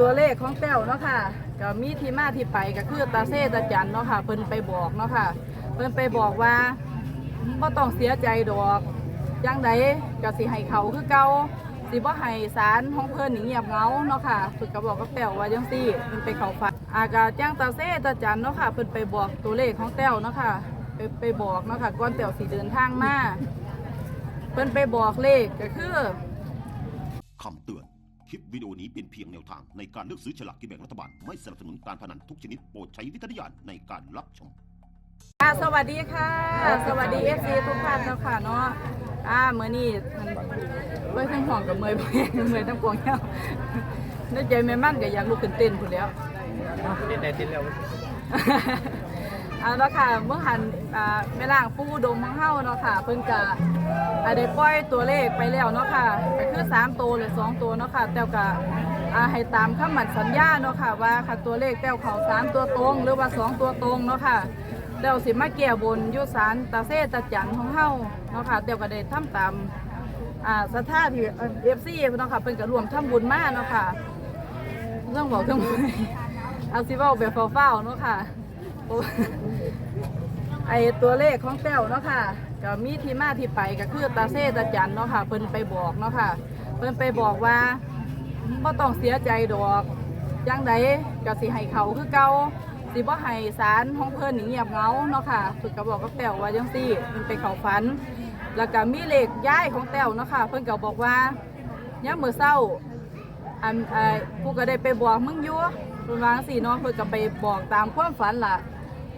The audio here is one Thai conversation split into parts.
ตัวเลขของแต้วเนาะค่ะก็มีที่มาที่ไปก็คือตาเซตาจันเนาะค่ะเพิ่นไปบอกเนาะค่ะเพิ่นไปบอกว่าบ่ต้องเสียใจดอกจังใดก็สิให้เขาคือเก่าสิบ่ให้สารของเพิ่นนี่เงียบเงาเนาะค่ะเพิ่นก็บอกกับแต้วว่าจังซี่เพิ่นไปเข้าฝันอากาจ้างตาเซตาจันเนาะค่ะเพิ่นไปบอกตัวเลขของแต้วเนาะค่ะไปไปบอกเนาะค่ะก่อนแต้วสิเดินทางมาเพิ่นไปบอกเลขก็คือคำเตือน คลิปวิดีโอนี้เป็นเพียงแนวทางในการเลือกซื้อฉลากกินแบ่งรัฐบาล ไม่สนับสนุนการพนันทุกชนิดโปรดใช้วิจารณญาณในการรับชม ค่ะสวัสดีค่ะ สวัสดีเอฟซีทุกท่านเนาะค่ะเนาะอ่าเมื่อนี้มันเมื่อทั้งห่องกับเมย์ไปเมย์ทั้งปวงเงี้ยนึกใจแม่มั่นก็อยากลุกขึ้นเต้นพุ่นแล้วเล่นได้ติดแล้ว เอาละค่ะเมื่อหันแม่ล่างปูดมของเฮาเนาะค่ะ เพิ่นก็อ่าได้ปล่อยตัวเลขไปแล้วเนาะค่ะก็คือ3ตัวหรือ2ตัวเนาะค่ะแต่ก็อ่าให้ตามคำมั่นสัญญาเนาะค่ะว่าค่ะตัวเลขแต้วเขา3ตัวตรงหรือว่า 2 ตัวตรงเนาะค่ะแต้วสิมาแก้บนยุสารตาเซตาจันของเฮาเนาะค่ะแต้วก็ได้ทำตามอ่าศรัทธาที่ FC เนาะค่ะเพิ่นก็ร่วมทำบุญมาเนาะค่ะเรื่องบอกเรื่องเอาสิว้าแบบเฝ้าๆเนาะค่ะ ไอตัวเลขของแต้วเนาะค่ะก็มีที่มาที่ไปก็คือตาเซตาจันเนาะค่ะเพิ่นไปบอกเนาะค่ะเพิ่นไปบอกว่าบ่ต้องเสียใจดอกจังใดก็สิให้เขาคือเก่าสิบ่ให้สารของเพิ่นนี่เงียบเงาเนาะค่ะเพิ่นก็บอกกับแต้วว่าจังซี่เพิ่นไปเข้าฝัน แล้วก็มีเลขย้ายของแต้วเนาะค่ะเพิ่นก็บอกว่ายามมื้อเช้าอันไอ้ผู้ก็ได้ไปบอกมึงอยู่เพิ่นว่าจังซี่เนาะเพิ่นก็ไปบอกตามความฝันล่ะ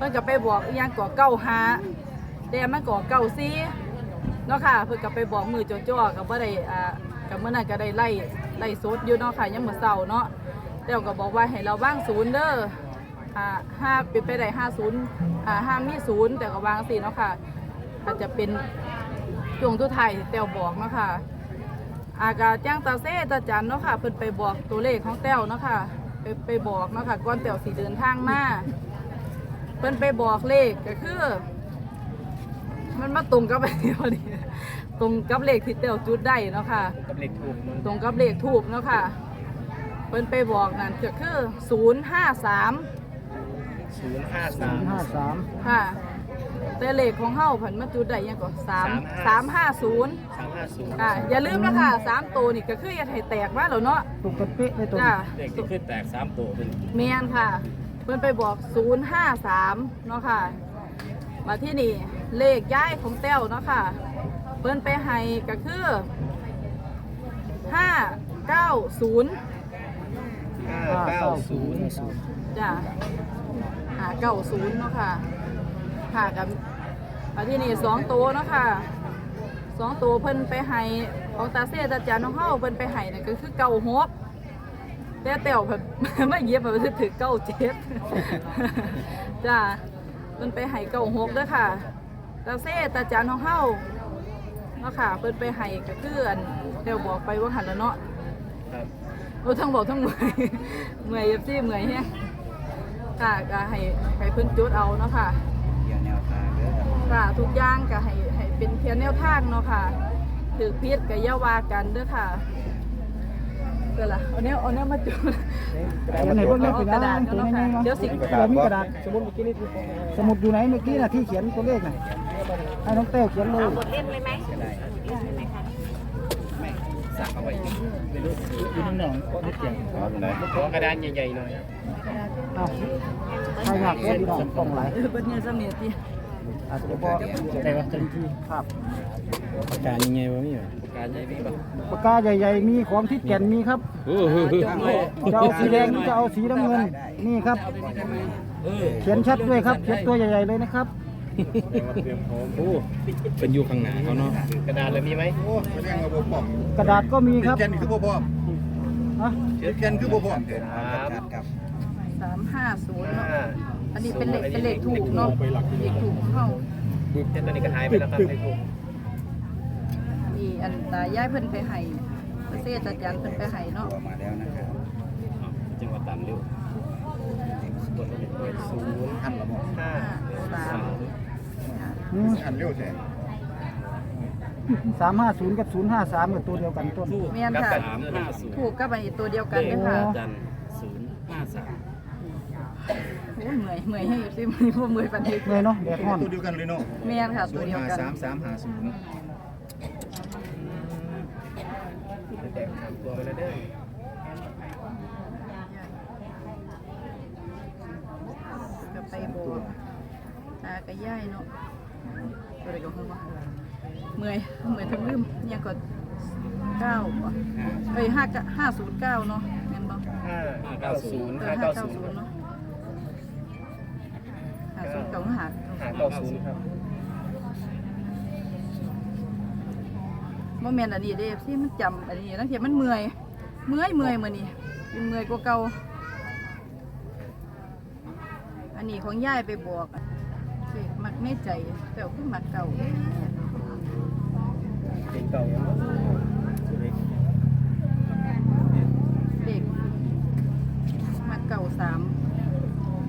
เพิ่นก็ไปบอกอีหยังก่อเก้าหาแต่มันก่อเก้าซีเนาะค่ะเพิ่นก็ไปบอกมือจ่อๆก็บ่ได้อ่าก็เมื่อนั้นก็ได้ไล่ไล่สดอยู่เนาะค่ะยามมื้อเช้าเนาะแต่ก็บอกว่าให้เราวางศูนย์เด้ออ่าห้าเป็นไปได้50อ่าห้ามีศูนย์แต่ก็วางสิเนาะค่ะอาจจะเป็นช่วงทุไทยแต้วบอกเนาะค่ะอากาจ้างตาเซ่ตาจันเนาะค่ะเพิ่นไปบอกตัวเลขของแต้วเนาะค่ะไปไปบอกเนาะค่ะก่อนแต้วสิเดินทางมา เพิ่นไปบอกเลขก็คือ มันมาตรงกับไอ้นี่พอดีตรงกับเลขที่เต้วจุดได้เนาะค่ะ กับเหล็กถูกมันตรงกับเลขทูบเนาะค่ะเพิ่นไปบอกนั่นก็คือศูนย์ห้าสามศูนย์ห้าสาม ห้าสามค่ะ แต่เลขของเฮาเพิ่นมาจุดได้ยังก็สามสามห้าศูนย์สามห้าศูนย์ค่ะอย่าลืมนะคะสามตัวนี่ก็คืออย่าให้แตกมาแล้วเนาะ ตกกระเป๊ะเลยตัวจ้าเด็กที่ขึ้นแตกสามตัวเป็น แมนค่ะเพิ่นไปบอก 053 เนาะค่ะ มาที่นี่เลขย้ายของแต้วเนาะค่ะ เพิ่นไปให้ก็คือ 590ห้าเก้าศูนย์จ้ะ590เนาะค่ะค่ะกับมาที่นี่สองตัวเนาะค่ะสองตัวเพิ่นไปให้ของตาเซตาจานของเฮาเพิ่นไปให้นั่นก็คือเก่าหก แต่แต้วเพิ่น ไม่เย็บมันถือเก้าเจ็ด จ้าเพิ่นไปให้เก้าหกเด้อค่ะตาเซตาจานของเฮาเนาะค่ะเพิ่นไปให้ก็คืออันแต้วบอกไปว่าหันแล้วเนาะครับโอ้ทั้งบอกทั้งเมื่อยเมื่อยเย็บซี่เมื่อยแฮะค่ะก็ให้ให้เพิ่นจุดเอาเนาะค่ะค่ะทุกอย่างก็ให้ให้เป็นเพียงแนวทางเนาะค่ะถือพิษกับย่าว่ากันเด้อค่ะ เกิดละเอาเนี้ยเอาเนี้ยมาจุดเขียนไหนเพิ่งเล่นเอาไปกระนะดาษตัวเนาะยังไงค่ะวะเดี๋ยวสิเขียนมีกระดาษสมมติเมื่อกี้นี่คือสมุดอยู่ไหนเมื่อกี้น่ะที่เขียนตัวเลขน่ะให้น้องเต้วเขียนเลยสักเข้าไปอีกไม่รู้อยู่ในหนองนิดเดียวขอกระดานใหญ่ๆหน่อยเอ้าใครอยากเล่นดอกกล่องไหลเออเบิดเนี่ยสำเนียงติ อาจจะพอได้ปะจันทีครับการยังไงวะมี่การใหญ่พี่ปะปากกาใหญ่ ๆ มีของที่แก่นมีครับโอ้โหจะเอาสีแดงหรือจะเอาสีน้ำเงินนี่ครับ เขียนชัดด้วยครับเขียนตัวใหญ่ ๆ เลยนะครับโอ้เป็นอยู่ข้างหน้าเขาเนาะกระดานเลยมีไหมโอ้แสดงว่าบ่พร้อมกระดาษก็มีครับแกนคือบ่พร้อมฮะแกนคือบ่พร้อมครับสามห้าศูนย์เนาะ อันนี้เป็นเลขเป็นเลขถูกเนาะเลขถูกของเขาเจ้าตัวนี้ก็หายไปแล้วครับในกลุ่มนี่อันตาย้ายเพิ่นไปให้ตาเซตาจันเพิ่นไปให้เนาะมาแล้วนะครับจังหวัดตามเร็วกดเป็นศูนย์หันละบ่ห้าสามอืมหันเร็วแท้สามห้าศูนย์กับศูนย์ห้าสามกับตัวเดียวกันต้นแม่นค่ะสามห้าศูนย์ถูกกับอันนี้ตัวเดียวกันเด้อค่ะจันสาม โอ้ยเมื่อยเมื่อยให้สิมันบ่เมื่อยปานนี้เลยเนาะแดดร้อนตัวเดียวกันเลยเนาะแม่นค่ะศูตัวนย์เดียวห้ากันสามสามห้าศูนย์แดงสามตัวไปเลยเด้อก็ไปบอกตาก็ย่ายเนาะตัวใดก็คือว่าเมื่อยเมื่อยทั้งลืมเนี่ยก็เก้าบ่เอ้ยห้าห้าศูนย์เก้าเนาะแม่นบ่ห้าเก้าศูนย์เออห้าห้าเก้าเก้าศูศูนนย์ย์เนาะ ห้าศูนย์เก้าหาห้าเก้าศูนย์ครับบ่แม่นอันนี้เด้ที่มันจำอันนี้แล้วเทียมันเมื่อยเมื่อยเมื่อยมื้อนี้เป็นเมื่อยกว่าเก่าอันนี้ของย่ายไปบอกเด็กมักในใจแต่ว่าคือมักเก่าเด็กเก่ายังเด็ก เด็กมักเก่าสาม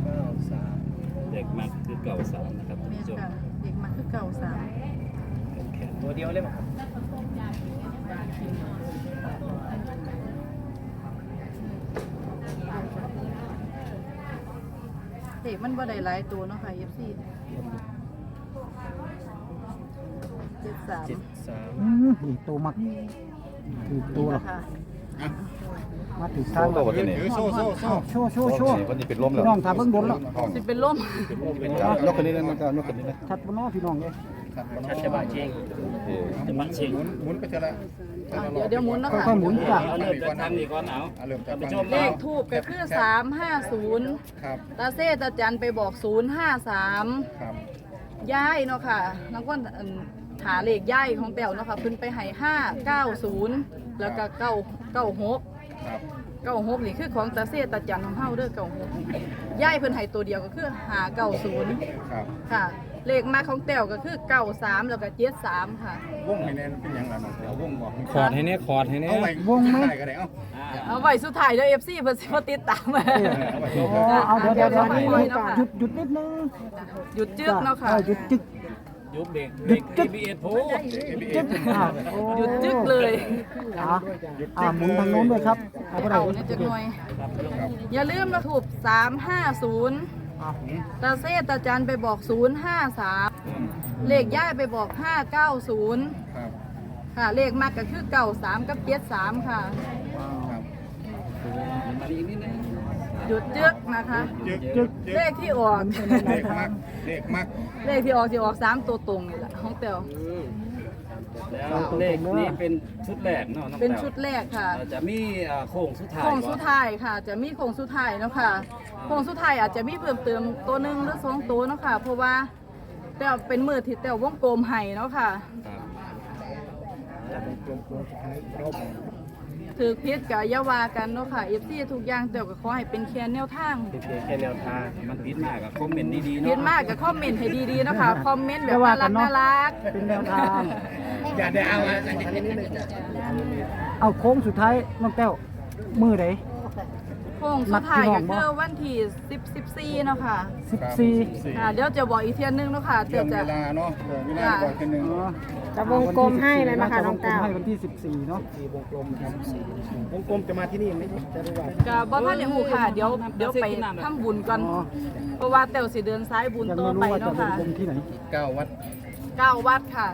เก้าสามเด็กมักคือเก่าสามนะครับท่านแม่ผู้ชมค่ะเด็กมักคือเก่าสามแขนตัวเดียวเลยมั้งครับเด็กมันบ่ได้หลายตัวเนาะค่ะ FC เจ็ดสามเจ็ดสามอืมนี่ตัวมักถือตัวหรอ ค่ะ มาถือทางแล้วเดี๋ยวโซ่โซ่โซ่อ้าวโชว์โชว์โชว์วันนี้เป็นลมแล้วพี่น้องถามเบิ่งบนแล้วสิเป็นลมยกขึ้นนิดนึงมันก็ยกขึ้นนิดนึงชัดบ่เนาะพี่น้องเอ้ยชัดจะบาเชงจะบาเชงหมุนหมุนไปเท่าไหร่อะเดี๋ยวเดี๋ยวหมุนเนาะค่ะค่อยๆหมุนจ้ะเอาเริ่มจากทางนี้ก่อนเอาอะเริ่มจากท่านผู้ชมเลขทูบก็คือสามห้าศูนย์ครับตาเซ่ตาจันไปบอกศูนย์ห้าสามครับย่ายเนาะค่ะแล้วก็อันหาเลขย่ายของแต้วเนาะค่ะเพิ่นไปให้ห้าเก้าศูนย์ แล้วก็เก้าเก้าหกครับเก้าหกนี่คือของตาเซ่ตาจันของเฮาเด้อเก้าหกย่ายเพิ่นให้ตัวเดียวก็คือหาเก้าศูนย์ครับค่ะ เลขมาของแต้วก็คือเก้าสามแล้วก็เจ็ดสามค่ะ วงให้แน่นเป็นหยังล่ะเนาะเอาวงบอกคอร์ดให้เนี่ยคอร์ดให้เนี่ยเอาไว้วงไหมได้ก็ได้เอาเอาไว้สุดท้ายเด้อ FC เพิ่นสิมาติดตาม เอาไว้ อ๋อเอาเดี๋ยวเดี๋ยวเดี๋ยวเอาไว้หยุดเนาะค่ะหยุดหยุดนิดนึงหยุดจึกเนาะค่ะ ออหยุดจึก ยุบเบรกเบรก ABS โพจึกอ่าโอ้หยุดจึกเลยอ่าอ่าหมุนทางโน้นด้วยครับเอาไปไหนเอาเนี่ยจักหน่อยอย่าลืมมาถูก350อะตาเซตาจันไปบอก053เลขย่ายไปบอก590ครับค่ะ เลขมากก็คือเก่า3กับ73ค่ะครับมาอีกนิดนึง หยุดจึกนะคะ จึกจึกจึเลกขที่ออกเลขมักเลขมักเลขที่ออกที่ออก3ตัวตรงนี่แหละของเต๋วแล้วเลขนี้เป็นชุดแรกเนาะองเป็นแต้วชุดแรกค่ะเอ่อจะมีอ่าโค้งสุดท้ายโค้งสุดวะท้ายค่ะ จะมีโค้งสุดท้ายเนาะค่ะโค้งสุดท้ายอาจจะมีเพิ่มเติมตัวหนึ่งหรือสองตัวเนาะค่ะ เพราะว่าแต่วเป็นมือที่แต่ววงกลมให้เนาะค่ะ ครับ ถือพิษกับอยาวากันเนาะค่ะเอฟซีทุกอย่างแต่วก็ขอให้เป็นแค่แนวทางเป็นเพียงแค่แนวทางมันผิดมากกับคอมเมนต์ดีๆเนาะพิษมากกับคอมเมนต์ให้ดีๆเนาะค่ะคอมเมนต์แบบอย่าว่าน่ากัรันกเนาะน่ารักเป็นแนวทาง อย่าได้เอาอะเอาโค้งสุดท้ายน้องแต้วมือไหน โค้งสุดท้ายก็คือวันที่10 14เนาะค่ะสิบสี่ค่ะเดี๋ยวจะบอกอีกเทียนนึงเนาะค่ะเรื่เดี๋อยงวเวจะลาเนาะเรื่องเวลาบอกแค่นึงจะวงกลมให้เลยนะคะน้องแต้วให้วันที่สิบสี่เนาะวงกลมครับวงกลมจะมาที่นี่ไหมจะรู้ว่าก็บ่ทันได้ฮู้ค่ะเดี๋ยวเดี๋ยวไปทำบุญก่อนอ๋อ เพราะว่าแต้วสิเดินสายบุญยังต่อไม่รู้ไปว่าจะเนาะวงค่ะกลมที่ไหน เก้าวัด เก้าวัดค่ะ